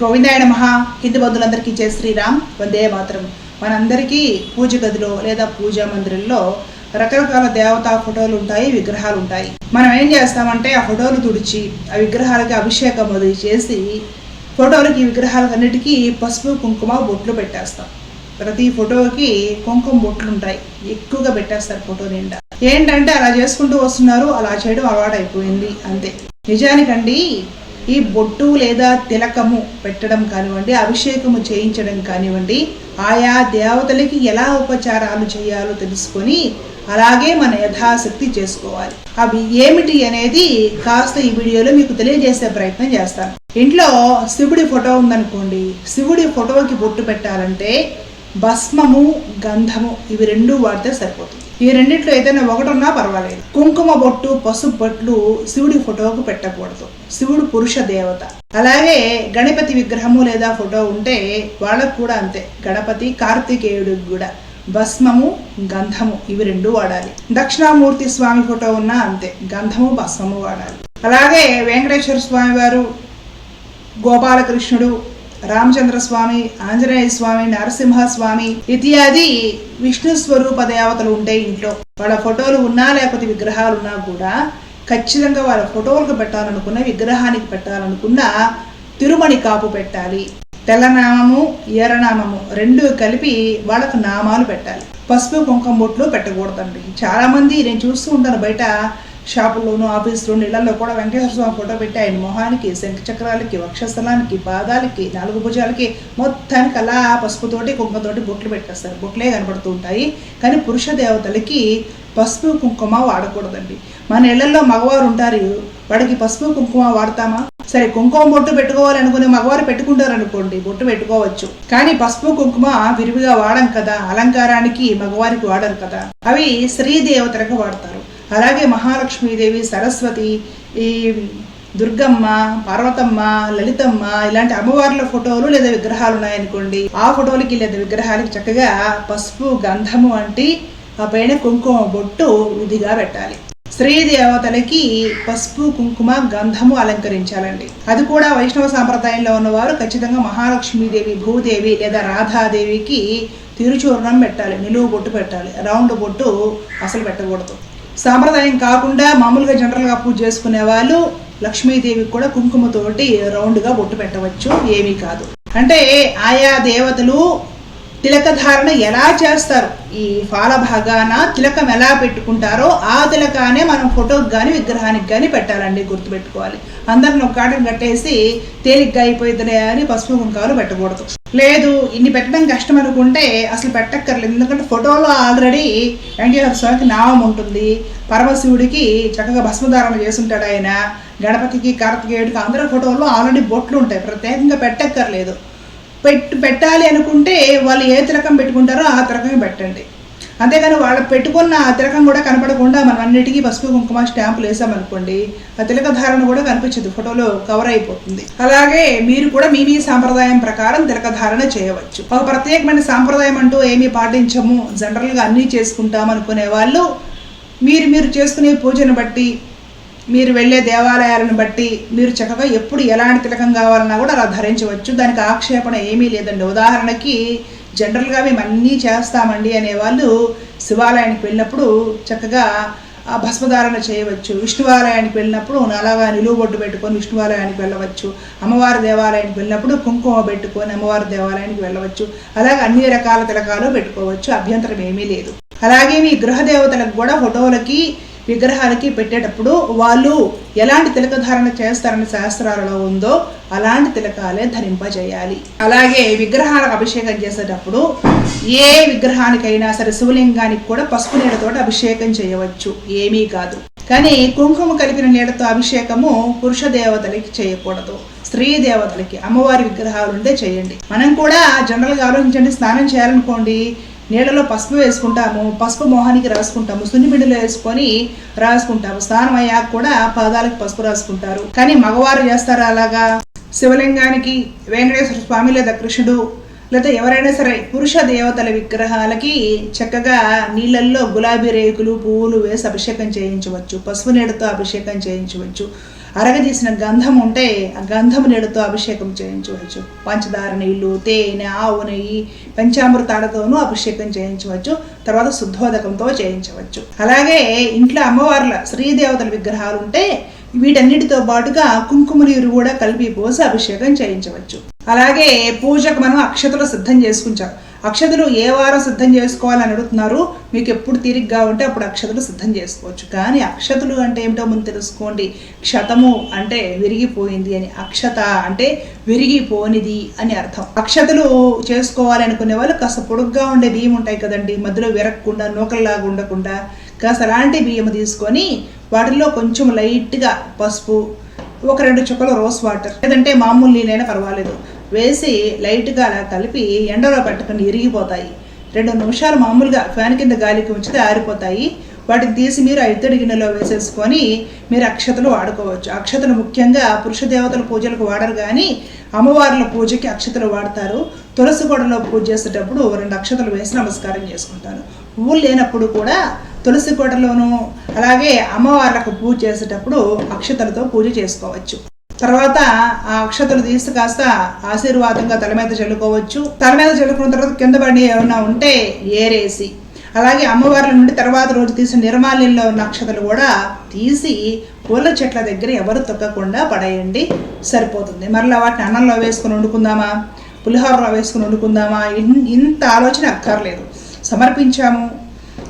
గోవిందాయ మహా హిందూ బంధువులందరికీ జయ శ్రీరామ్. వందే మాత్రం. మనందరికీ పూజ గదిలో లేదా పూజా మందిరంలో రకరకాల దేవతా ఫోటోలు ఉంటాయి విగ్రహాలు ఉంటాయి. మనం ఏం చేస్తామంటే ఆ ఫోటోలు తుడిచి ఆ విగ్రహాలకి అభిషేకం మొదలు చేసి ఫోటోలకి విగ్రహాలకు అన్నిటికీ పసుపు కుంకుమ బొట్లు పెట్టేస్తాం. ప్రతి ఫోటోకి కుంకుమ బొట్లు ఉంటాయి. ఎక్కువగా పెట్టేస్తారు ఫోటో నిండా. ఏంటంటే అలా చేసుకుంటూ వస్తున్నారు అలా చేయడం అలవాటు అయిపోయింది అంతే. నిజానికండి ఈ బొట్టు లేదా తిలకము పెట్టడం కానివ్వండి అభిషేకము చేయించడం కానివ్వండి ఆయా దేవతలకి ఎలా ఉపచారాలు చేయాలో తెలుసుకొని అలాగే మన యథాశక్తి చేసుకోవాలి. అవి ఏమిటి అనేది కాస్త ఈ వీడియోలో మీకు తెలియజేసే ప్రయత్నం చేస్తాను. ఇంట్లో శివుడి ఫోటో ఉందనుకోండి శివుడి ఫోటోకి బొట్టు పెట్టాలంటే భస్మము గంధము ఇవి రెండు వాడితే సరిపోతుంది. ఈ రెండిట్లో ఏదైనా ఒకటి ఉన్నా పర్వాలేదు. కుంకుమ బొట్టు పసుపు బొట్లు శివుడి ఫోటోకు పెట్టకూడదు. శివుడు పురుష దేవత. అలాగే గణపతి విగ్రహము లేదా ఫోటో ఉంటే వాళ్ళకు కూడా అంతే. గణపతి కార్తికేయుడికి కూడా. భస్మము గంధము ఇవి రెండు వాడాలి. దక్షిణామూర్తి స్వామి ఫోటో ఉన్నా అంతే. గంధము భస్మము వాడాలి. అలాగే వెంకటేశ్వర స్వామి వారు గోపాలకృష్ణుడు రామచంద్ర స్వామి ఆంజనేయ స్వామి నరసింహ స్వామి ఇత్యాది విష్ణు స్వరూప దేవతలు ఉంటాయి ఇంట్లో. వాళ్ళ ఫోటోలు ఉన్నా లేకపోతే విగ్రహాలు ఉన్నా కూడా ఖచ్చితంగా వాళ్ళ ఫోటోలకు పెట్టాలనుకున్న విగ్రహానికి పెట్టాలనుకున్న తిరుమణి కాపు పెట్టాలి. తెల్లనామము ఎర్రనామము రెండు కలిపి వాళ్ళకు నామాలు పెట్టాలి. పసుపు కుంకుమ బొట్లు పెట్టకూడదండి. చాలామంది నేను చూస్తూ ఉంటాను బయట షాపుల్లోనూ ఆఫీసులోనూ ఇళ్ళలో కూడా వెంకటేశ్వర స్వామి ఫోటో పెట్టి ఆయన మొహానికి శంఖ చక్రాలకి వక్షస్థలానికి పాదాలకి నాలుగు భుజాలకి మొత్తానికి అలా పసుపుతోటి కుంకుమతోటి బొట్లు పెట్టేస్తారు. బొట్లే కనబడుతూ ఉంటాయి. కానీ పురుష దేవతలకి పసుపు కుంకుమ వాడకూడదండి. మన ఇళ్ళలో మగవారు ఉంటారు. వాడికి పసుపు కుంకుమ వాడతామా? సరే కుంకుమ బొట్టు పెట్టుకోవాలి అనుకునే మగవారు పెట్టుకుంటారు అనుకోండి. బొట్టు పెట్టుకోవచ్చు. కానీ పసుపు కుంకుమ విరివిగా వాడం కదా. అలంకారానికి మగవారికి వాడరు కదా. అవి స్త్రీ దేవతలకు వాడతారు. అలాగే మహాలక్ష్మీదేవి సరస్వతి ఈ దుర్గమ్మ పార్వతమ్మ లలితమ్మ ఇలాంటి అమ్మవార్ల ఫోటోలు లేదా విగ్రహాలు ఉన్నాయనుకోండి. ఆ ఫోటోలకి లేదా విగ్రహాలకి చక్కగా పసుపు గంధము అంటి ఆ పైన కుంకుమ బొట్టు విధిగా పెట్టాలి. స్త్రీ దేవతలకి పసుపు కుంకుమ గంధము అలంకరించాలండి. అది కూడా వైష్ణవ సాంప్రదాయంలో ఉన్నవారు ఖచ్చితంగా మహాలక్ష్మీదేవి భూదేవి లేదా రాధాదేవికి తిరుచూర్ణం పెట్టాలి. నిలువు బొట్టు పెట్టాలి. రౌండ్ బొట్టు అసలు పెట్టకూడదు. సాంప్రదాయం కాకుండా మామూలుగా జనరల్గా పూజ చేసుకునే వాళ్ళు లక్ష్మీదేవికి కూడా కుంకుమతోటి రౌండ్గా బొట్టు పెట్టవచ్చు. ఏమీ కాదు. అంటే ఆయా దేవతలు తిలక ధారణ ఎలా చేస్తారు? ఈ ఫాల భాగాన తిలకం ఎలా పెట్టుకుంటారో ఆ తిలకానే మనం ఫోటోకి కానీ విగ్రహానికి కానీ పెట్టాలండి గుర్తుపెట్టుకోవాలి. అందరిని ఒక కాటం కట్టేసి తేలిగ్గా అయిపోయిందిలే అని పసుపు కుంకాలు పెట్టకూడదు. లేదు ఇన్ని పెట్టడం కష్టం అనుకుంటే అసలు పెట్టక్కర్లేదు. ఎందుకంటే ఫోటోలో ఆల్రెడీ వెంకటేశ్వర స్వామికి నామం ఉంటుంది. పరమశివుడికి చక్కగా భస్మధారణ చేస్తుంటాడు ఆయన. గణపతికి కార్తికేయుడికి అందరి ఫోటోల్లో ఆల్రెడీ బొట్లు ఉంటాయి. ప్రత్యేకంగా పెట్టక్కర్లేదు. పెట్టు పెట్టాలి అనుకుంటే వాళ్ళు ఏ తిలకం పెట్టుకుంటారో ఆ తిరకమే పెట్టండి. అంతేగాని వాళ్ళు పెట్టుకున్న ఆ తిలకం కూడా కనపడకుండా మనం అన్నిటికీ పసుపు కుంకుమ స్టాంపులు వేసామనుకోండి ఆ తిలక ధారణ కూడా కనిపించదు ఫోటోలో కవర్ అయిపోతుంది. అలాగే మీరు కూడా మీ మీ సాంప్రదాయం ప్రకారం తిలక ధారణ చేయవచ్చు. ఒక ప్రత్యేకమైన సాంప్రదాయం అంటూ ఏమీ పాటించము. జనరల్గా అన్నీ చేసుకుంటాం అనుకునే వాళ్ళు మీరు మీరు చేసుకునే పూజను బట్టి మీరు వెళ్ళే దేవాలయాలను బట్టి మీరు చక్కగా ఎప్పుడు ఎలాంటి తిలకం కావాలన్నా కూడా అలా ధరించవచ్చు. దానికి ఆక్షేపణ ఏమీ లేదండి. ఉదాహరణకి జనరల్గా మేము అన్నీ చేస్తామండి అనేవాళ్ళు శివాలయానికి వెళ్ళినప్పుడు చక్కగా ఆ భస్మధారణ చేయవచ్చు. విష్ణువాలయానికి వెళ్ళినప్పుడు అలాగా నిలువబొడ్డు పెట్టుకొని విష్ణువాలయానికి వెళ్ళవచ్చు. అమ్మవారి దేవాలయానికి వెళ్ళినప్పుడు కుంకుమ పెట్టుకొని అమ్మవారి దేవాలయానికి వెళ్ళవచ్చు. అలాగే అన్ని రకాల తిలకాలు పెట్టుకోవచ్చు. అభ్యంతరం ఏమీ లేదు. అలాగే మీ గృహ దేవతలకు కూడా ఫోటోలకి విగ్రహాలకి పెట్టేటప్పుడు వాళ్ళు ఎలాంటి తిలక ధారణ చేస్తారని శాస్త్రాలలో ఉందో అలాంటి తిలకాలే ధరింపజేయాలి. అలాగే విగ్రహాలకు అభిషేకం చేసేటప్పుడు ఏ విగ్రహానికైనా సరే శివలింగానికి కూడా పసుపు నీళ్ళతో అభిషేకం చేయవచ్చు. ఏమీ కాదు. కానీ కుంకుమ కలిపిన నీళ్ళతో అభిషేకము పురుష దేవతలకి చేయకూడదు. స్త్రీ దేవతలకి అమ్మవారి విగ్రహాలు ఉంటే చేయండి. మనం కూడా జనరల్గా ఆలోచించండి స్నానం చేయాలనుకోండి నీళ్ళలో పసుపు వేసుకుంటాము పసుపు మొహానికి రాసుకుంటాము సున్నిబిడ్డలో వేసుకొని రాసుకుంటాము. స్నానం అయ్యాక కూడా పాదాలకు పసుపు రాసుకుంటారు. కానీ మగవారు చేస్తారు అలాగా? శివలింగానికి వెంకటేశ్వర స్వామి లేదా కృష్ణుడు లేదా ఎవరైనా సరే పురుష దేవతల విగ్రహాలకి చక్కగా నీళ్ళల్లో గులాబీ రేకులు పువ్వులు వేసి అభిషేకం చేయించవచ్చు. పసుపు నీడతో అభిషేకం చేయించవచ్చు. అరగదీసిన గంధం ఉంటే ఆ గంధం నీళ్ళతో అభిషేకం చేయించవచ్చు. పంచదార నీళ్ళు తేనె ఆవు నెయ్యి పంచామృతాలతోనూ అభిషేకం చేయించవచ్చు. తర్వాత శుద్ధోదకంతో చేయించవచ్చు. అలాగే ఇంట్లో అమ్మవార్ల శ్రీదేవతల విగ్రహాలు ఉంటే వీటన్నిటితో పాటుగా కుంకుమ నీరు కూడా కలిపి పోసి అభిషేకం చేయించవచ్చు. అలాగే పూజకు మనం అక్షతలు సిద్ధం చేసుకుంటాం. అక్షతలు ఏ వారం సిద్ధం చేసుకోవాలని అడుగుతున్నారు? మీకు ఎప్పుడు తీరిగ్గా ఉంటే అప్పుడు అక్షతలు సిద్ధం చేసుకోవచ్చు. కానీ అక్షతలు అంటే ఏమిటో ముందు తెలుసుకోండి. క్షతము అంటే విరిగిపోయింది అని. అక్షత అంటే విరిగిపోనిది అని అర్థం. అక్షతలు చేసుకోవాలి అనుకునే వాళ్ళు కాస్త పొడుగ్గా ఉండే బియ్యం ఉంటాయి కదండి. మధ్యలో విరగకుండా నూకల్లాగా ఉండకుండా కాస్త అలాంటి బియ్యం తీసుకొని వాటిల్లో కొంచెం లైట్గా పసుపు ఒక రెండు చుక్కల రోస్ వాటర్. లేదంటే మామూలు నీళ్ళైనా పర్వాలేదు. వేసి లైట్గా అలా కలిపి ఎండలో పెట్టుకుని ఇరిగిపోతాయి. రెండు నిమిషాలు మామూలుగా ఫ్యాన్ కింద గాలికి ఉంచితే ఆరిపోతాయి. వాటిని తీసి మీరు ఆ ఇత్తడి గిన్నెలో వేసేసుకొని మీరు అక్షతలు వాడుకోవచ్చు. అక్షతలు ముఖ్యంగా పురుష దేవతల పూజలకు వాడరు కానీ అమ్మవార్ల పూజకి అక్షతలు వాడతారు. తులసి గొడలో పూజ చేసేటప్పుడు రెండు అక్షతలు వేసి నమస్కారం చేసుకుంటారు. పువ్వులు లేనప్పుడు కూడా తులసి కోటలోను అలాగే అమ్మవార్లకు పూజ చేసేటప్పుడు అక్షతలతో పూజ చేసుకోవచ్చు. తర్వాత ఆ అక్షతలు తీసి కాస్త ఆశీర్వాదంగా తల మీద చల్లుకోవచ్చు. తల మీద చల్లుకున్న తర్వాత కింద పడి ఏమైనా ఉంటే ఏరేసి అలాగే అమ్మవార్ల నుండి తర్వాత రోజు తీసిన నిర్మాల్యంలో ఉన్న అక్షతలు కూడా తీసి పూల చెట్ల దగ్గర ఎవరు తొక్కకుండా పడేయండి. సరిపోతుంది. మరలా వాటిని అన్నంలో వేసుకుని వండుకుందామా? పులిహోరలో వేసుకుని వండుకుందామా? ఇంత ఆలోచన అక్కర్లేదు. సమర్పించాము.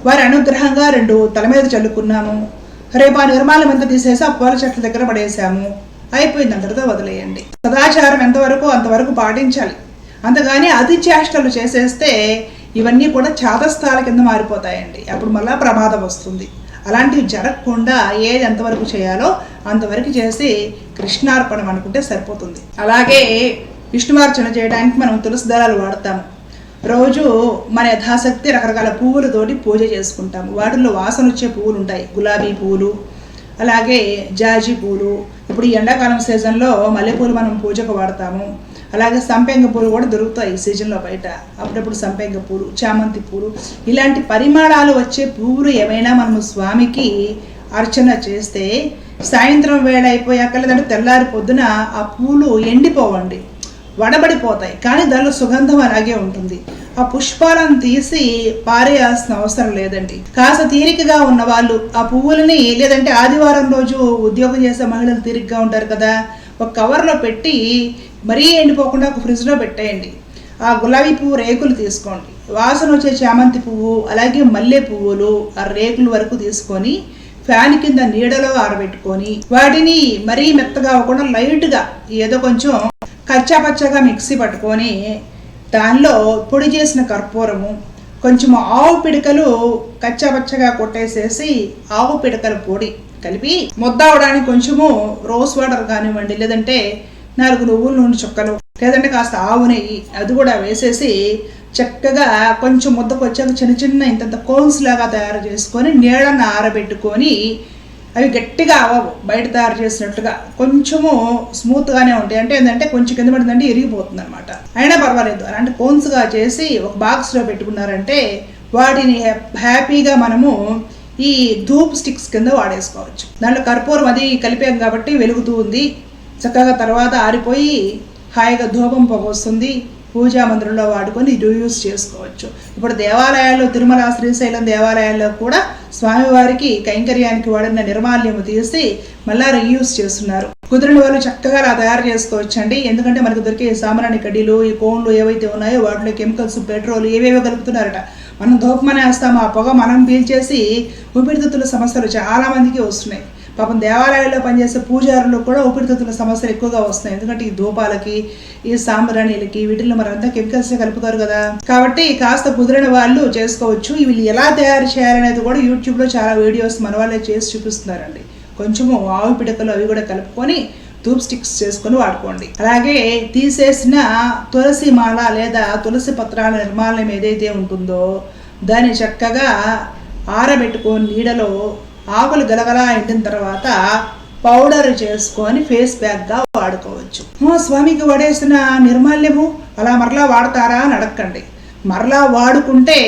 వారి అనుగ్రహంగా రెండు తల మీద చల్లుకున్నాము. రేపు ఆ నిర్మాణం ఎంత తీసేసి ఆ పూల చెట్ల దగ్గర పడేసాము. అయిపోయింది అందరితో వదిలేయండి. సదాచారం ఎంతవరకు అంతవరకు పాటించాలి. అంతగాని అతి చేష్టలు చేసేస్తే ఇవన్నీ కూడా చాదస్థాల కింద మారిపోతాయండి. అప్పుడు మళ్ళీ ప్రమాదం వస్తుంది. అలాంటివి జరగకుండా ఏది ఎంతవరకు చేయాలో అంతవరకు చేసి కృష్ణార్పణం అనుకుంటే సరిపోతుంది. అలాగే విష్ణుమార్చన చేయడానికి మనం తులసి దళాలు వాడతాము. రోజు మన యథాశక్తి రకరకాల పువ్వులతోటి పూజ చేసుకుంటాము. వాటిల్లో వాసన వచ్చే పువ్వులు ఉంటాయి గులాబీ పువ్వులు అలాగే జాజి పూలు ఇప్పుడు ఈ ఎండాకాలం సీజన్లో మల్లెపూలు మనం పూజకు వాడతాము. అలాగే సంపెంగ పూలు కూడా దొరుకుతాయి ఈ సీజన్లో బయట. అప్పుడప్పుడు సంపెంగ పూలు చామంతి పూలు ఇలాంటి పరిమాణాలు వచ్చే పువ్వులు ఏమైనా మనము స్వామికి అర్చన చేస్తే సాయంత్రం వేళ అయిపోయాక లేదంటే తెల్లారి పొద్దున ఆ పూలు ఎండిపోవండి. వడబడిపోతాయి. కానీ దానిలో సుగంధం అలాగే ఉంటుంది. ఆ పుష్పాలను తీసి పారేయాల్సిన అవసరం లేదండి. కాస్త తీరికగా ఉన్న వాళ్ళు ఆ పువ్వులని లేదంటే ఆదివారం రోజు ఉద్యోగం చేసే మహిళలు తీరికగా ఉంటారు కదా. ఒక కవర్లో పెట్టి మరీ ఎండిపోకుండా ఒక ఫ్రిడ్జ్లో పెట్టేయండి. ఆ గులాబీ పువ్వు రేకులు తీసుకోండి. వాసన వచ్చే చామంతి పువ్వు అలాగే మల్లె పువ్వులు ఆ రేకుల వరకు తీసుకొని ఫ్యాన్ కింద నీడలో ఆరబెట్టుకొని వాటిని మరీ మెత్తగా అవ్వకుండా లైట్గా ఏదో కొంచెం కచ్చాపచ్చగా మిక్సీ పట్టుకొని దానిలో పొడి చేసిన కర్పూరము కొంచెం ఆవు పిడకలు కచ్చాపచ్చగా కొట్టేసేసి ఆవు పిడకల పొడి కలిపి ముద్ద అవడానికి కొంచెము రోస్ వాటర్ కానివ్వండి లేదంటే నాలుగు నువ్వుల నూనె చుక్కలు లేదంటే కాస్త ఆవు నెయ్యి అది కూడా వేసేసి చక్కగా కొంచెం ముద్దకు వచ్చాక చిన్న చిన్న ఇంతంత కోన్స్ లాగా తయారు చేసుకొని నీళ్ళని ఆరబెట్టుకొని అవి గట్టిగా అవ్వవు. బయట తయారు చేసినట్టుగా కొంచెము స్మూత్గానే ఉంటాయి. అంటే ఏంటంటే కొంచెం కింద పడిందంటే ఇరిగిపోతుంది అనమాట అయినా పర్వాలేదు. అలాంటి కోన్స్గా చేసి ఒక బాక్స్లో పెట్టుకున్నారంటే వాటిని హ్యా- హ్యాపీగా మనము ఈ ధూప్ స్టిక్స్ కింద వాడేసుకోవచ్చు. దాంట్లో కర్పూరం అది కలిపాం కాబట్టి వెలుగుతూ ఉంది. చక్కగా తర్వాత ఆరిపోయి హాయిగా ధూపం పొగ వస్తుంది. పూజా మందిరంలో వాడుకొని రీయూస్ చేసుకోవచ్చు. ఇప్పుడు దేవాలయాల్లో తిరుమల శ్రీశైలం దేవాలయాల్లో కూడా స్వామివారికి కైంకర్యానికి వాడిన నిర్మాల్యము తీసి మళ్ళా రీయూస్ చేస్తున్నారు. కుదిరిన వాళ్ళు చక్కగా అలా తయారు చేసుకోవచ్చండి. ఎందుకంటే మనకు దొరికే సామరాణి కడ్డీలు ఈ కోన్లు ఏవైతే ఉన్నాయో వాటిలో కెమికల్స్ పెట్రోల్ ఏవేవో కలుపుతున్నారట. మనం ధూపమనే ఆ పొగ మనం పీల్చేసి ఊపిరితిత్తుల సమస్యలు చాలా మందికి వస్తున్నాయి. పాపం దేవాలయాల్లో పనిచేసే పూజారులు కూడా ఊపిరితిత్తుల సమస్యలు ఎక్కువగా వస్తాయి ఎందుకంటే ఈ ధూపాలకి ఈ సాంబ్రాణిలకి వీటిల్లో మనంతా అంతా కెమికల్స్ కలుపుతారు కదా. కాబట్టి కాస్త కుదిరిన వాళ్ళు చేసుకోవచ్చు. వీళ్ళు ఎలా తయారు చేయాలనేది కూడా యూట్యూబ్లో చాలా వీడియోస్ మన వాళ్ళే చేసి చూపిస్తున్నారండి. కొంచెము ఆవు పిడకలు అవి కూడా కలుపుకొని ధూప్ స్టిక్స్ చేసుకొని వాడుకోండి. అలాగే తీసేసిన తులసి మాల లేదా తులసి పత్రాల నిర్మాణం ఏదైతే ఉంటుందో దాన్ని చక్కగా ఆరబెట్టుకొని నీడలో ఆకులు గలగలా ఎండిన తర్వాత పౌడర్ చేసుకొని ఫేస్ ప్యాక్గా వాడుకోవచ్చు. స్వామికి వడేసిన నిర్మాల్యము అలా మరలా వాడతారా? అని అడగండి మరలా వాడుకుంటే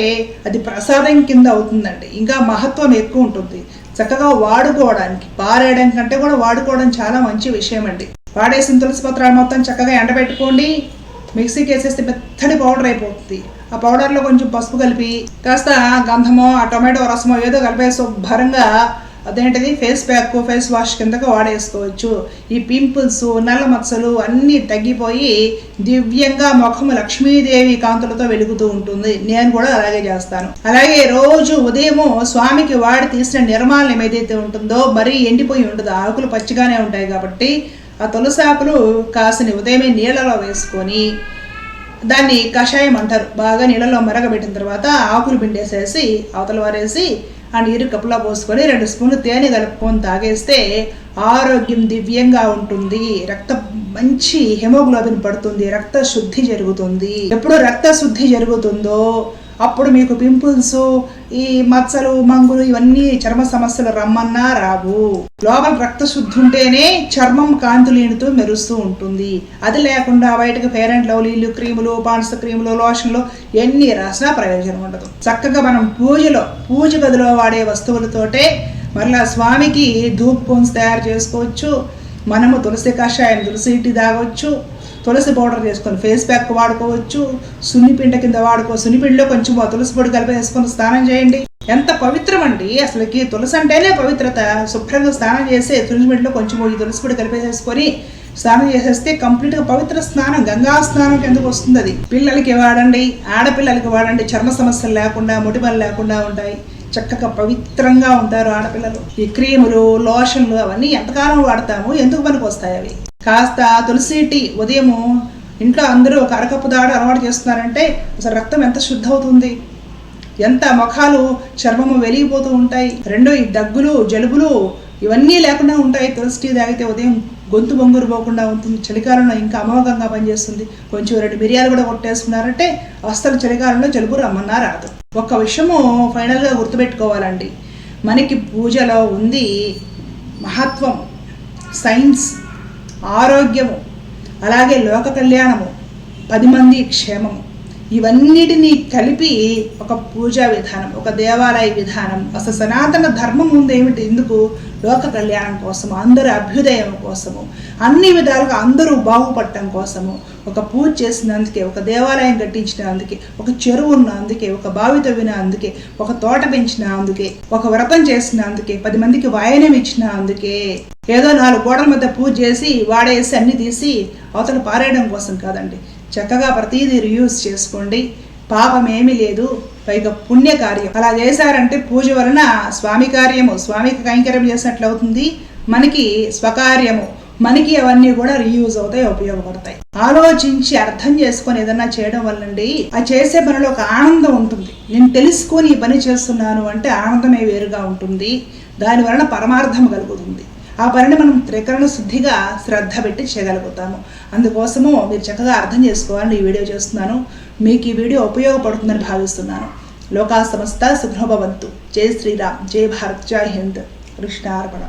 అది ప్రసాదం కింద అవుతుందండి. ఇంకా మహత్వం ఎక్కువ ఉంటుంది. చక్కగా వాడుకోవడానికి పారేయడం కంటే కూడా వాడుకోవడం చాలా మంచి విషయం అండి వాడేసిన తులసి పత్రాలు మొత్తం చక్కగా ఎండబెట్టుకోండి. మిక్సీకి వేసేస్తే మెత్తడి పౌడర్ అయిపోతుంది. ఆ పౌడర్లో కొంచెం పసుపు కలిపి కాస్త గంధమో ఆ టొమాటో రసమో ఏదో కలిపే శుభ్రంగా అదేంటిది ఫేస్ ప్యాక్ ఫేస్ వాష్ కిందకి వాడేసుకోవచ్చు. ఈ పింపుల్స్ నల్ల మచ్చలు అన్నీ తగ్గిపోయి దివ్యంగా ముఖము లక్ష్మీదేవి కాంతులతో వెలుగుతూ ఉంటుంది. నేను కూడా అలాగే చేస్తాను. అలాగే రోజు ఉదయము స్వామికి వాడి తీసిన నిర్మాల్యం ఏదైతే ఉంటుందో మరీ ఎండిపోయి ఉంటుంది ఆకులు పచ్చిగానే ఉంటాయి కాబట్టి ఆ తులసి కాసిన ఉదయమే నీళ్ళలో వేసుకొని దాన్ని కషాయం అంటారు బాగా నీళ్ళలో మరగబెట్టిన తర్వాత ఆకులు పిండేసేసి అవతల వారేసి ఆ నీరు కప్పులో పోసుకొని రెండు స్పూన్లు తేనె కలుపుకొని తాగేస్తే ఆరోగ్యం దివ్యంగా ఉంటుంది. రక్త మంచి హెమోగ్లోబిన్ పడుతుంది. రక్త శుద్ధి జరుగుతుంది. ఎప్పుడు రక్త శుద్ధి జరుగుతుందో అప్పుడు మీకు పింపుల్స్ ఈ మచ్చలు మంగులు ఇవన్నీ చర్మ సమస్యలు రమ్మన్నా రావు. లోపల రక్త శుద్ధి ఉంటేనే చర్మం కాంతులీనుతూ మెరుస్తూ ఉంటుంది. అది లేకుండా బయటకు ఫెయిర్ అండ్ లవ్లీలు క్రీములు పాండ్స్ క్రీములు లోషన్లు ఎన్ని రాసినా ప్రయోజనం ఉండదు. చక్కగా మనం పూజలో పూజ గదిలో వాడే వస్తువులతోటే మరలా స్వామికి ధూప్ కోన్స్ తయారు చేసుకోవచ్చు. మనము తులసి కషాయం తులసి టీ తాగొచ్చు. తులసి పౌడర్ చేసుకొని ఫేస్ ప్యాక్ వాడుకోవచ్చు సున్నిపిండ కింద వాడుకో సున్నిపిండిలో కొంచెం తులసి పొడి కలిపి వేసుకొని స్నానం చేయండి. ఎంత పవిత్రం అండి అసలుకి తులసి అంటేనే పవిత్రత. శుభ్రంగా స్నానం చేసి తులసిపిండిలో కొంచెం ఈ తులసి పొడి కలిపేసేసుకొని స్నానం చేసేస్తే కంప్లీట్గా పవిత్ర స్నానం గంగా స్నానం కిందకు వస్తుంది అది. పిల్లలకి వాడండి ఆడపిల్లలకి వాడండి చర్మ సమస్యలు లేకుండా మొటిమలు లేకుండా ఉంటాయి. చక్కగా పవిత్రంగా ఉంటారు ఆడపిల్లలు. ఈ క్రీములు లోషన్లు అవన్నీ ఎంతకాలం వాడతాము ఎందుకు పనికి వస్తాయి అవి? కాస్త తులసి టీ ఉదయము ఇంట్లో అందరూ ఒక అరకప్పు దాడు అలవాటు చేస్తున్నారంటే అసలు రక్తం ఎంత శుద్ధ అవుతుంది ఎంత ముఖాలు చర్మము వెలిగిపోతూ ఉంటాయి? రెండు ఈ దగ్గులు జలుబులు ఇవన్నీ లేకుండా ఉంటాయి. తులసి టీ తాగితే ఉదయం గొంతు బొంగురు పోకుండా ఉంటుంది. చలికాలంలో ఇంకా అమోఘంగా పనిచేస్తుంది. కొంచెం రెండు మిరియాలు కూడా కొట్టేసుకున్నారంటే అస్సలు చలికాలంలో జలుబు రమ్మన్నా రాదు. ఒక్క విషయము ఫైనల్గా గుర్తుపెట్టుకోవాలండి. మనకి పూజలో ఉంది మహత్వం సైన్స్. ఆరోగ్యము అలాగే లోక కళ్యాణము పది మంది క్షేమము. ఇవన్నిటినీ కలిపి ఒక పూజా విధానం ఒక దేవాలయ విధానం అసలు సనాతన ధర్మం ఉందేమిటి ఏమిటి? ఎందుకు లోక కళ్యాణం కోసము అందరి అభ్యుదయం కోసము అన్ని విధాలుగా అందరూ బాగుపడటం కోసము ఒక పూజ చేసినందుకే ఒక దేవాలయం కట్టించినందుకే ఒక చెరువు ఉన్న అందుకే ఒక బావి తవ్విన అందుకే ఒక తోట పెంచిన అందుకే ఒక వ్రతం చేసిన అందుకే పది మందికి వాయనం ఇచ్చిన అందుకే ఏదో నాలుగు గోడల మధ్య పూజ చేసి వాడేసి అన్ని తీసి అవతల పారేయడం కోసం కాదండి. చక్కగా ప్రతిదీ రియూజ్ చేసుకోండి. పాపం ఏమీ లేదు. పైగా పుణ్యకార్యం. అలా చేశారంటే పూజ వలన స్వామి కార్యము స్వామికి కైంకర్యం చేసినట్లు అవుతుంది మనకి స్వకార్యము. మనకి అవన్నీ కూడా రీయూజ్ అవుతాయి ఉపయోగపడతాయి. ఆలోచించి అర్థం చేసుకొని ఏదన్నా చేయడం వల్లండి ఆ చేసే పనిలో ఒక ఆనందం ఉంటుంది. నేను తెలుసుకొని ఈ పని చేస్తున్నాను అంటే ఆనందమే వేరుగా ఉంటుంది. దాని వలన పరమార్థం కలుగుతుంది. ఆ పనిని మనం త్రికరణ శుద్ధిగా శ్రద్ధ పెట్టి చేయగలుగుతాము. అందుకోసము మీరు చక్కగా అర్థం చేసుకోవాలని ఈ వీడియో చేస్తున్నాను. మీకు ఈ వీడియో ఉపయోగపడుతుందని భావిస్తున్నాను. లోకా సమస్త సుభ్రభవంతు జై శ్రీరామ్. జై భారత్. జై హింద్. కృష్ణార్పణ.